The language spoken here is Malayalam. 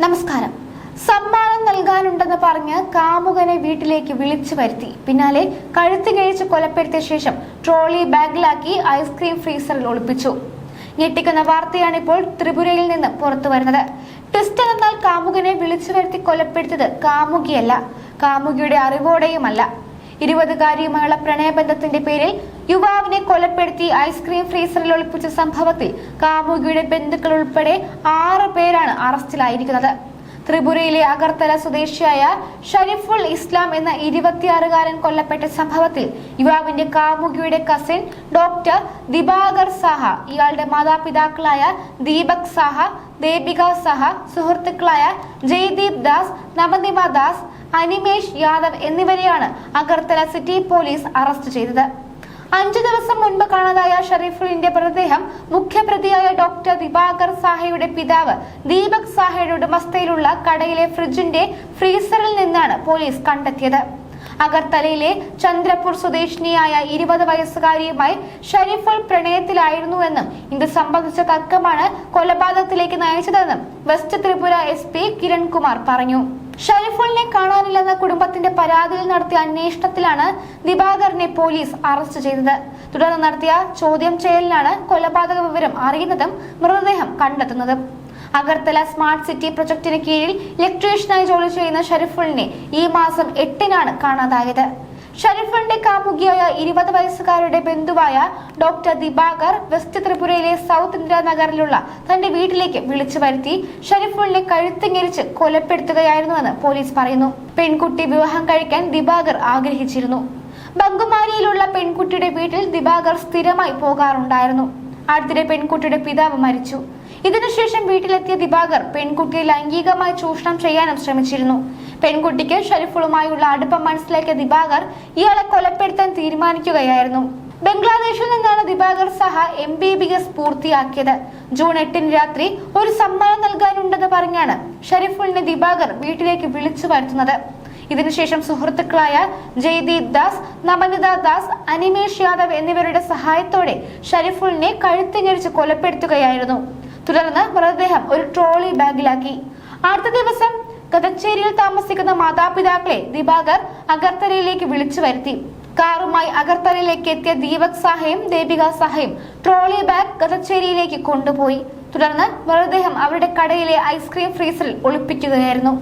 നമസ്കാരം. സമ്മാനം നൽകാനുണ്ടെന്ന് പറഞ്ഞ് കാമുകനെ വീട്ടിലേക്ക് വിളിച്ചു വരുത്തി. പിന്നാലെ കഴുത്ത് കഴിച്ച് കൊലപ്പെടുത്തിയ ശേഷം ട്രോളി ബാഗിലാക്കി ഐസ്ക്രീം ഫ്രീസറിൽ ഒളിപ്പിച്ചു. ഞെട്ടിക്കുന്ന വാർത്തയാണ് ഇപ്പോൾ ത്രിപുരയിൽ നിന്ന് പുറത്തു വരുന്നത്. ട്വിസ്റ്റ് എന്നാൽ കാമുകനെ വിളിച്ചു വരുത്തി കൊലപ്പെടുത്തിയത് കാമുകിയല്ല. കാമുകിയുടെ അറിവോടെയുമല്ല. ഇരുപതുകാരിയുമായുള്ള പ്രണയബന്ധത്തിന്റെ പേരിൽ യുവാവിനെ കൊലപ്പെടുത്തി ഐസ്ക്രീം ഫ്രീസറിൽ ഒളിപ്പിച്ച സംഭവത്തിൽ കാമുകിയുടെ ബന്ധുക്കൾ ഉൾപ്പെടെ ആറ് പേരാണ് അറസ്റ്റിലായിരിക്കുന്നത്. ത്രിപുരയിലെ അഗർത്തല സ്വദേശിയായ ഷരീഫുൽ ഇസ്ലാം എന്ന ഇരുപത്തിയാറുകാരൻ കൊല്ലപ്പെട്ട സംഭവത്തിൽ യുവാവിന്റെ കാമുകിയുടെ കസിൻ ഡോക്ടർ ദിബാകർ സാഹ ഇയാളുടെ മാതാപിതാക്കളായ ദീപക് സാഹ ദേബിക സഹ സുഹൃത്തുക്കളായ ജയ്ദീപ് ദാസ് നവനിമ ദാസ് അനിമേഷ് യാദവ് എന്നിവരെയാണ് അഗർത്തല സിറ്റി പോലീസ് അറസ്റ്റ് ചെയ്തത്. അഞ്ചു ദിവസം മുൻപ് കാണാതായ ഷെറീഫുലിന്റെ മൃതദേഹം മുഖ്യപ്രതിയായ ഡോക്ടർ ദിവാകർ സാഹയുടെ പിതാവ് ദീപക് സാഹയുടെ ഉടമസ്ഥയിലുള്ള കടയിലെ ഫ്രിഡ്ജിന്റെ ഫ്രീസറിൽ നിന്നാണ് പോലീസ് കണ്ടെത്തിയത്. അഗർത്തലയിലെ ചന്ദ്രപൂർ സ്വദേശിനിയായ ഇരുപത് വയസ്സുകാരിയുമായി ഷരീഫുൽ പ്രണയത്തിലായിരുന്നുവെന്നും ഇത് സംബന്ധിച്ച തർക്കമാണ് കൊലപാതകത്തിലേക്ക് നയിച്ചതെന്നും west Tripura S P Kirankumar പറഞ്ഞു. ഷരീഫുലിനെ കാണാനില്ലെന്ന കുടുംബത്തിന്റെ പരാതിയിൽ നടത്തിയ അന്വേഷണത്തിലാണ് ദിബാകറിനെ പോലീസ് അറസ്റ്റ് ചെയ്തത്. തുടർന്ന് നടത്തിയ ചോദ്യം ചെയ്യലിലാണ് കൊലപാതക വിവരം അറിയുന്നതും മൃതദേഹം കണ്ടെത്തുന്നതും. അഗർത്തല സ്മാർട്ട് സിറ്റി പ്രൊജക്ടിന് കീഴിൽ ഇലക്ട്രീഷ്യനായി ജോലി ചെയ്യുന്ന ഷരീഫുലിനെ ഈ മാസം എട്ടിനാണ് കാണാതായത്. ഷരീഫുലിന്റെ കാമുകിയായ ഇരുപത് വയസ്സുകാരുടെ ബന്ധുവായ ഡോക്ടർ ദിബാകർ വെസ്റ്റ് ത്രിപുരയിലെ സൗത്ത് ഇന്ദിരാനഗറിലുള്ള തന്റെ വീട്ടിലേക്ക് വിളിച്ചു വരുത്തി ഷരീഫുലിനെ കഴുത്തിങ്ങരിച്ച് കൊലപ്പെടുത്തുകയായിരുന്നുവെന്ന് പോലീസ് പറയുന്നു. പെൺകുട്ടി വിവാഹം കഴിക്കാൻ ദിബാകർ ആഗ്രഹിച്ചിരുന്നു. ബംഗുമാരിയിലുള്ള പെൺകുട്ടിയുടെ വീട്ടിൽ ദിബാകർ സ്ഥിരമായി പോകാറുണ്ടായിരുന്നു. അടുത്തിടെ പെൺകുട്ടിയുടെ പിതാവ് മരിച്ചു. ഇതിനുശേഷം വീട്ടിലെത്തിയ ദിവാകർ പെൺകുട്ടിയെ ലൈംഗികമായി ചൂഷണം ചെയ്യാനും ശ്രമിച്ചിരുന്നു. പെൺകുട്ടിക്ക് ഷരീഫുളുമായുള്ള അടുപ്പം മനസ്സിലാക്കിയ ദിവാകർ ഇയാളെ കൊലപ്പെടുത്താൻ തീരുമാനിക്കുകയായിരുന്നു. ബംഗ്ലാദേശിൽ നിന്നാണ് Diwakar Saha M B B S പൂർത്തിയാക്കിയത്. ജൂൺ എട്ടിന് രാത്രി ഒരു സമ്മാനം നൽകാനുണ്ടെന്ന് പറഞ്ഞാണ് ഷരീഫുളിനെ ദിവാകർ വീട്ടിലേക്ക് വിളിച്ചു വരുത്തുന്നത്. ഇതിനുശേഷം സുഹൃത്തുക്കളായ ജയ്ദീപ് ദാസ് നമനിത ദാസ് അനിമേഷ് യാദവ് എന്നിവരുടെ സഹായത്തോടെ ഷരീഫുളിനെ കഴുത്തിഞ്ഞരിച്ച് കൊലപ്പെടുത്തുകയായിരുന്നു. തുടർന്ന് മൃതദേഹം ഒരു ട്രോളി ബാഗിലാക്കി. അടുത്ത ദിവസം കതച്ചേരിയിൽ താമസിക്കുന്ന മാതാപിതാക്കളെ ദിവാകർ അഗർത്തലയിലേക്ക് വിളിച്ചു വരുത്തി. കാറുമായി അഗർത്തലയിലേക്ക് എത്തിയ ദീപക് സാഹയും ദേവിക സാഹയും ട്രോളി ബാഗ് കഥച്ചേരിയിലേക്ക് കൊണ്ടുപോയി. തുടർന്ന് മൃതദേഹം അവരുടെ കടയിലെ ഐസ്ക്രീം ഫ്രീസറിൽ ഒളിപ്പിക്കുകയായിരുന്നു.